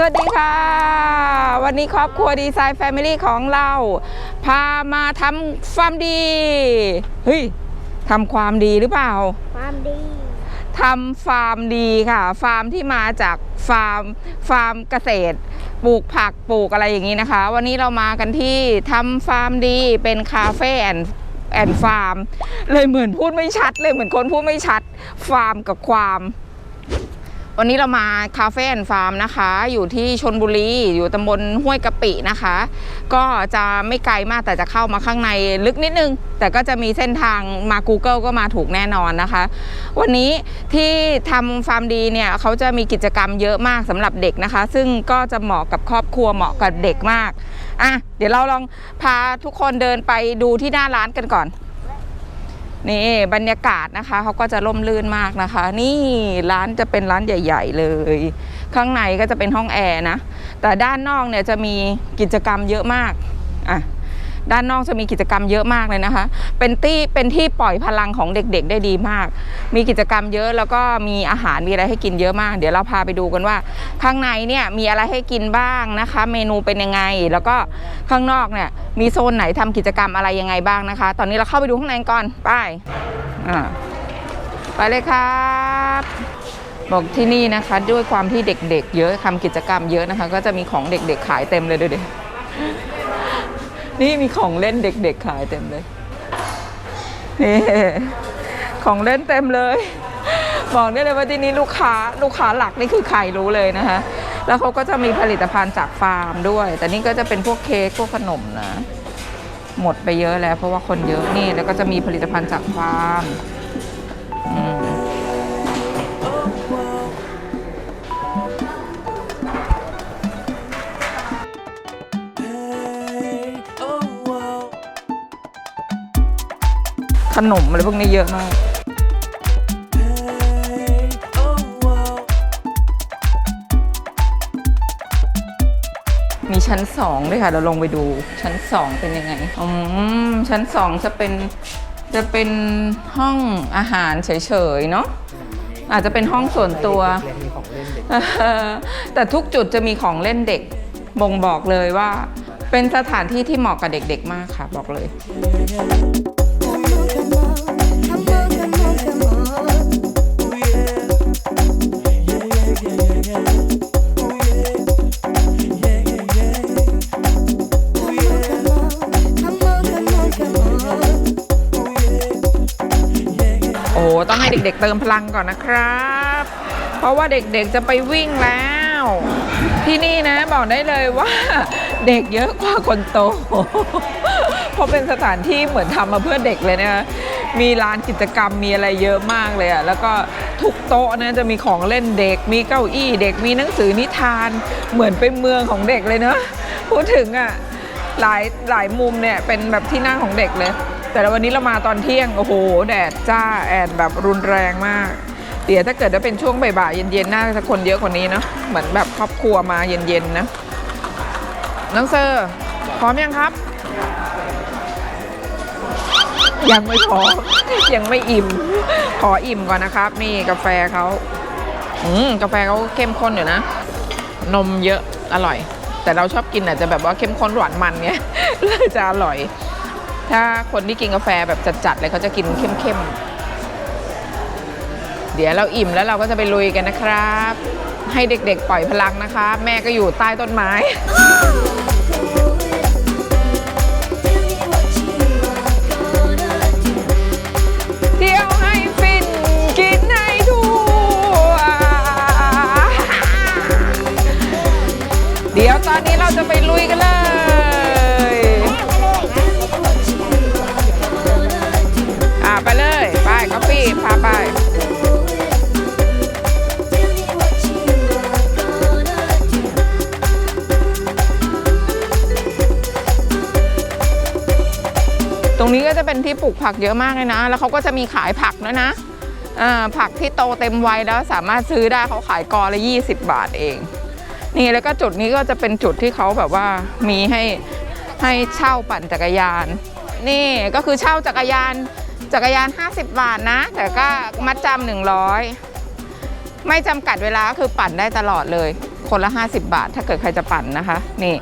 สวัสดีค่ะ วันนี้ครอบครัวดีไซน์แฟมิลี่ของเรา พามาทำความดีเฮ้ยทำความดีหรือเปล่า ความดีทำฟาร์มดีค่ะ ฟาร์มที่มาจากฟาร์มฟาร์มเกษตรปลูกผักปลูกอะไรอย่างนี้นะคะ วันนี้เรามากันที่ทำฟาร์มดีเป็นคาเฟ่แอนแอนฟาร์มเลยเหมือนพูดไม่ชัด เลยเหมือนคนพูดไม่ชัด ฟาร์มกับความ วันนี้เรามาคาเฟ่แอนฟาร์มนะคะ อยู่ที่ชนบุรี อยู่ตำบลห้วยกะปินะคะ ก็จะไม่ไกลมากแต่จะเข้ามาข้างในลึกนิดนึง แต่ก็จะมีเส้นทางมา Google ก็มาถูกแน่นอนนะคะ วันนี้ที่ทำฟาร์มดีเนี่ยเขาจะมีกิจกรรมเยอะมากสำหรับเด็กนะคะ ซึ่งก็จะเหมาะกับครอบครัวเหมาะกับเด็กมากอะเดี๋ยวเราลองพาทุกคนเดินไปดูที่หน้าร้านกันก่อน นี่บรรยากาศนะคะเขาก็จะร่มรื่นมากนะคะ นี่ร้านจะเป็นร้านใหญ่ ๆ เลย ข้างในก็จะเป็นห้องแอร์นะ แต่ด้านนอกเนี่ยจะมีกิจกรรมเยอะมากอะ ด้านนอกจะมีกิจกรรมเยอะมากเลยนะคะ เป็นที่เป็นที่ปล่อยพลังของเด็กๆ ได้ดีมาก มีกิจกรรมเยอะแล้วก็มีอาหารมีอะไรให้กินเยอะมาก เดี๋ยวเราพาไปดูกันว่า ข้างในเนี่ยมีอะไรให้กินบ้างนะคะ เมนูเป็นยังไง แล้วก็ข้างนอกเนี่ยมีโซนไหนทำกิจกรรมอะไรยังไงบ้างนะคะ ตอนนี้เราเข้าไปดูข้างในก่อนไปอ่าไปเลยครับบอกที่นี่นะคะด้วยความที่เด็กๆ เยอะทำกิจกรรมเยอะนะคะ ก็จะมีของเด็กๆขายเต็มเลยดูดิ นี่มีของเล่นเด็กๆขายเต็มเลย นี่ ของเล่นเต็มเลย บอกได้เลยว่าที่นี่ลูกค้าลูกค้าหลักนี่คือใครรู้เลยนะคะ แล้วเขาก็จะมีผลิตภัณฑ์จากฟาร์มด้วย แต่นี่ก็จะเป็นพวกเค้กพวกขนมนะ หมดไปเยอะแล้วเพราะว่าคนเยอะนี่ แล้วก็จะมีผลิตภัณฑ์จากฟาร์ม ขนมอะไรพวกนี้เยอะมากมีชั้นสองด้วยค่ะเราลงไปดูชั้นสองเป็นยังไงอืมชั้นสองจะเป็นจะเป็นห้องอาหารเฉยๆเนาะอาจจะเป็นห้องส่วนตัว แต่ทุกจุดจะมีของเล่นเด็กบ่งบอกเลยว่า เป็นสถานที่ที่เหมาะกับเด็กๆมากค่ะบอกเลย เด็กๆเติมพลังก่อนนะครับ เพราะว่าเด็กๆจะไปวิ่งแล้ว ที่นี่นะบอกได้เลยว่าเด็กเยอะกว่าคนโต เพราะเป็นสถานที่เหมือนทำมาเพื่อเด็กเลยนะมีร้านกิจกรรมมีอะไรเยอะมากเลยอะแล้วก็ทุกโต๊ะนะจะมีของเล่นเด็ก มีเก้าอี้เด็กมีหนังสือนิทาน เหมือนเป็นเมืองของเด็กเลยเนอะพูดถึงอะหลายหลายมุมเนี่ยเป็นแบบที่นั่งของเด็กเลย แต่วันนี้เรามาตอนเที่ยง โอ้โห แดดจ้าแอดแบบรุนแรงมาก เดี๋ยวถ้าเกิดว่าเป็นช่วงบ่ายๆเย็นๆน่าจะคนเยอะกว่านี้เนาะเหมือนแบบครอบครัวมาเย็นๆนะน้องเซอร์ พร้อมยังครับ ยังไม่พร้อมยังไม่อิ่ม ขออิ่มก่อนนะครับนี่กาแฟเขาอืมกาแฟเขาเข้มข้นอยู่นะ นมเยอะอร่อย แต่เราชอบกินอาจจะแบบว่าเข้มข้นหวานมันไงเลยจะอร่อย ถ้าคนที่กินกาแฟแบบจัดๆเลยเขาจะกินเข้มๆ เดี๋ยวเราอิ่มแล้วเราก็จะไปลุยกันนะครับ ให้เด็กๆปล่อยพลังนะคะ แม่ก็อยู่ใต้ต้นไม้ ตรงนี้ก็จะเป็นที่ปลูกผักเยอะมากเลยนะ แล้วเขาก็จะมีขายผักด้วยนะผักที่โตเต็มวัยแล้วสามารถซื้อได้เขาขายกอละ 20 บาทเอง นี่แล้วก็จุดนี้ก็จะเป็นจุดที่เขาแบบว่ามีให้ให้เช่าปั่นจักรยาน นี่ก็คือเช่าจักรยานจักรยาน 50 บาทนะ แต่ก็มัดจำหนึ่งร้อยไม่จำกัดเวลาก็คือปั่นได้ตลอดเลย คนละ 50 บาท ถ้าเกิดใครจะปั่นนะคะ นี่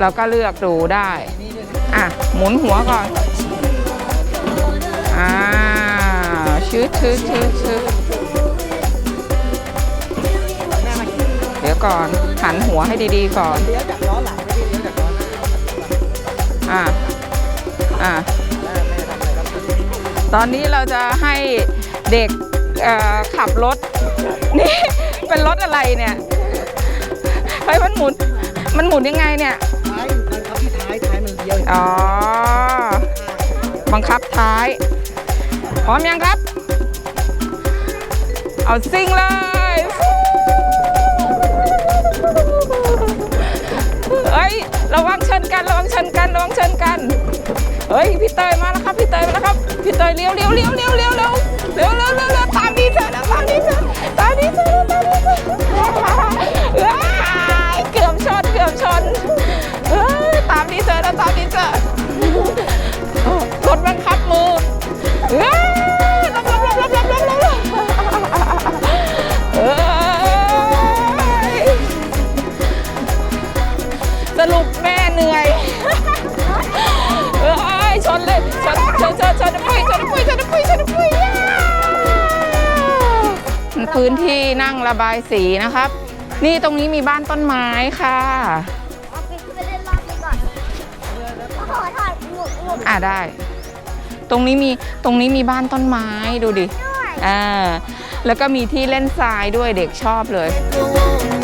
เราก็เลือกดูได้ อะ หมุนหัวก่อน อ่าชืดชืดชืดชืดเดี๋ยวก่อนหันหัวให้ดีๆก่อนเลี้ยวจากล้อหลังไม่ได้เลี้ยวจากล้อหน้าอ่าอ่าแม่ทำอะไรครับตอนนี้เราจะให้เด็กเอ่อขับรถ นี่เป็นรถอะไรเนี่ยเฮ้ยมันหมุน มันหมุนยังไงเนี่ยท้ายบังคับที่ท้ายท้ายมันเลี้ยวอ๋อบังคับท้าย พร้อมยังครับ เอาซิ่งเลยเฮ้ยระวังชนกันระวังชนกันระวังชนกันเฮ้ยพี่เตยมาแล้วครับพี่เตยมาแล้วครับพี่เตยเลี้ยวเลี้ยวเลี้ยวเลี้ยวเลี้ยวเร็วเร็วเร็วเร็วตาม พื้นที่นั่งระบายสีนะครับ นี่ตรงนี้มีบ้านต้นไม้ค่ะเอาไปไปเล่นรอบนี้ก่อนขอถอดหมวกหมวกอ่าได้ ตรงนี้มีตรงนี้มีบ้านต้นไม้ดูดิด้วยอ่าแล้วก็มีที่เล่นทรายด้วยเด็กชอบเลยเนี่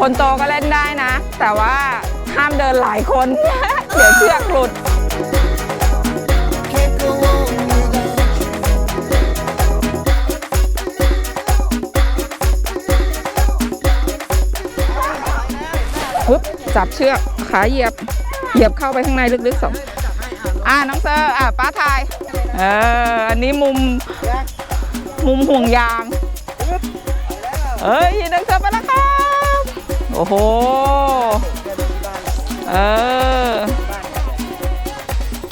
คนโตก็เล่นได้นะ แต่ว่าห้ามเดินหลายคน เดี๋ยวเชือกหลุดปึ๊บจับเชือกขาเหยียบ เหยียบเข้าไปข้างในลึกๆสองอ่าน้องเซอร์อ่าป้าทายเอออันนี้มุมมุมห่วงยางเอ้ยน้องเซอร์ไปแล้วครับโอ้โห เออ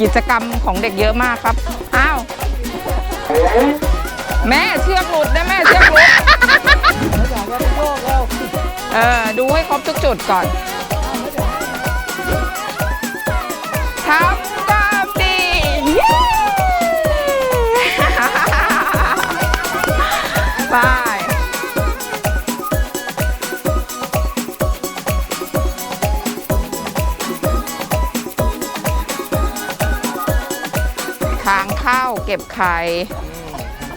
กิจกรรมของเด็กเยอะมากครับ อ้าว แม่เชือกหลุดนะแม่เชือกหลุด เออ ดูให้ครบทุกจุดก่อน เข้าเก็บไข่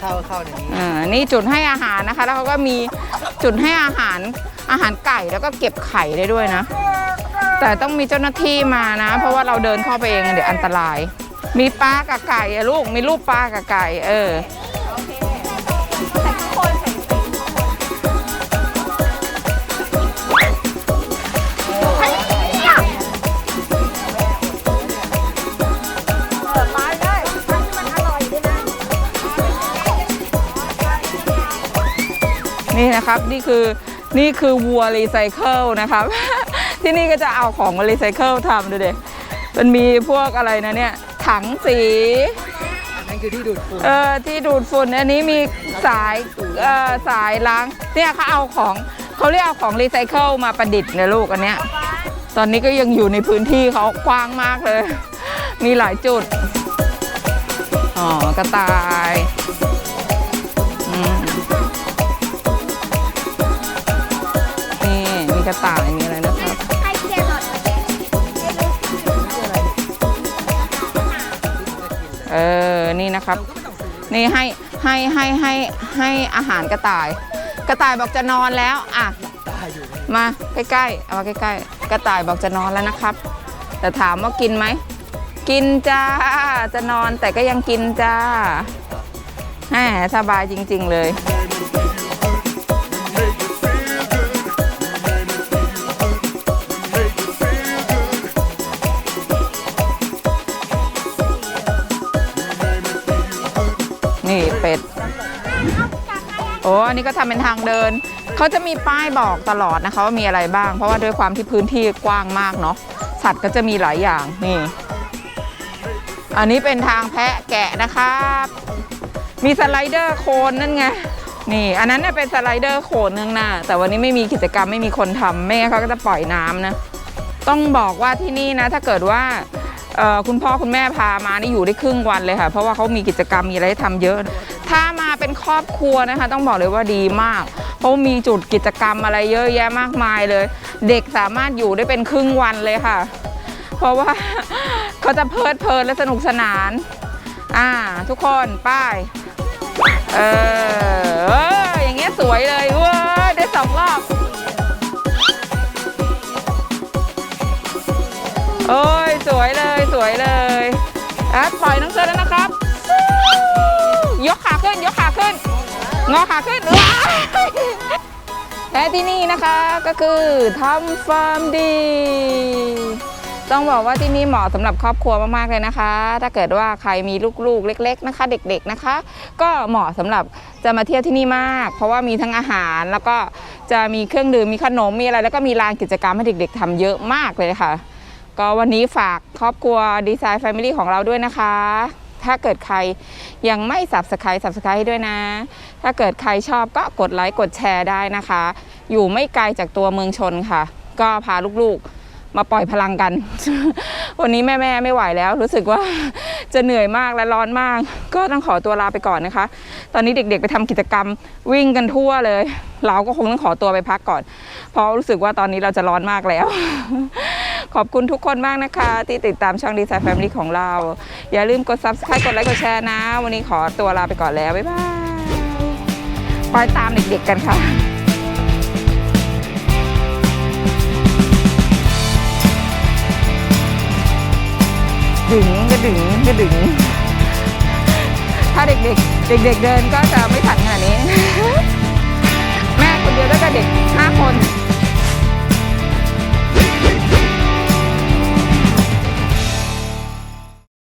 เข้าเข้าในนี้อ่านี่จุดให้อาหารนะคะ แล้วเขาก็มีจุดให้อาหารอาหารไก่แล้วก็เก็บไข่ได้ด้วยนะ แต่ต้องมีเจ้าหน้าที่มานะ เพราะว่าเราเดินเข้าไปเองเดี๋ยวอันตราย มีปลากับไก่อะลูกมีรูปปลากับไก่ เออ นี่นะครับนี่คือนี่คือวัวรีไซเคิลนะครับ ที่นี่ก็จะเอาของมารีไซเคิลทำดูเด็มันมีพวกอะไรนะเนี่ย ถังสีนั่นคือที่ดูดฝุ่นเออที่ดูดฝุ่นอันนี้มีสายเออสายล้างเนี่ยเขาเอาของเขาเรียกเอาของรีไซเคิลมาประดิษฐ์เนี่ยลูกอันเนี้ยตอนนี้ก็ยังอยู่ในพื้นที่เขากว้างมากเลย มีหลายจุด อ๋อกระต่าย กระต่ายมีอะไรนะครับเกียนอยให้รู้เออ นี่นะครับ นี่ให้ให้ให้ให้ให้อาหารกระต่าย กระต่ายบอกจะนอนแล้วอะมาใกล้ๆ เอามาใกล้ๆ กระต่ายบอกจะนอนแล้วนะครับ แต่ถามว่ากินไหม กินจ้า จะนอนแต่ก็ยังกินจ้าแหมสบายจริง ๆ เลย นี่เป็ด โอ้อันนี้ก็ทำเป็นทางเดิน เขาจะมีป้ายบอกตลอดนะคะว่ามีอะไรบ้าง เพราะว่าด้วยความที่พื้นที่กว้างมากเนาะ สัตว์ก็จะมีหลายอย่าง นี่ อันนี้เป็นทางแพะแกะนะครับ มีสไลเดอร์โคนนั่นไง นี่ อันนั้นเนี่ยเป็นสไลเดอร์โคนเนื่องหน้า แต่วันนี้ไม่มีกิจกรรมไม่มีคนทำแม่งั้นเขาก็จะปล่อยน้ำนะ ต้องบอกว่าที่นี่นะ ถ้าเกิดว่า คุณพ่อคุณแม่พามานี่อยู่ได้ครึ่งวันเลยค่ะ เพราะว่าเขามีกิจกรรมมีอะไรให้ทำเยอะ ถ้ามาเป็นครอบครัวนะคะ ต้องบอกเลยว่าดีมากเพราะมีจุดกิจกรรมอะไรเยอะแยะมากมายเลย เด็กสามารถอยู่ได้เป็นครึ่งวันเลยค่ะ เพราะว่าเขาจะเพลิดเพลินและสนุกสนาน อ่า ทุกคนป้ายเออเอออย่างเงี้ยสวยเลยเว้ยได้สองรอบโอ้ อะปล่อยน้องเซอร์แล้วนะครับ ยกขาขึ้น ยกขาขึ้น งอขาขึ้นและที่นี่นะคะก็คือทำฟาร์มดี ต้องบอกว่าที่นี่เหมาะสำหรับครอบครัวมากๆเลยนะคะ ถ้าเกิดว่าใครมีลูกๆ เล็ก ๆ นะคะ เด็ก ๆนะคะ ก็เหมาะสำหรับจะมาเที่ยวที่นี่มาก เพราะว่ามีทั้งอาหารแล้วก็จะมีเครื่องดื่มมีขนมมีอะไร แล้วก็มีลานกิจกรรมให้เด็ก ๆทำเยอะมากเลยค่ะ ก็วันนี้ฝากครอบครัวดีไซน์แฟมิลี่ของเราด้วยนะคะ ถ้าเกิดใครยังไม่ subscribe subscribe ให้ด้วยนะ ถ้าเกิดใครชอบก็กดไลค์กดแชร์ได้นะคะ อยู่ไม่ไกลจากตัวเมืองชนค่ะ ก็พาลูกๆมาปล่อยพลังกัน วันนี้แม่ๆไม่ไหวแล้ว รู้สึกว่าจะเหนื่อยมากและร้อนมาก ก็ต้องขอตัวลาไปก่อนนะคะ ตอนนี้เด็กๆไปทำกิจกรรมวิ่งกันทั่วเลย เราก็คงต้องขอตัวไปพักก่อน เพราะรู้สึกว่าตอนนี้เราจะร้อนมากแล้ว ขอบคุณทุกคนมากนะคะ ที่ติดตามช่องดีไซน์แฟมิลี่ของเรา อย่าลืมกด subscribe กดไลค์กดแชร์นะ วันนี้ขอตัวลาไปก่อนแล้ว บ๊ายบายคอยตามเด็กๆกันค่ะดึงกระดึงกระดึง ถ้าเด็กๆ เด็กๆเดินก็จะไม่ถันขนาดนี้ แม่คนเดียวแล้วก็เด็กห้าคน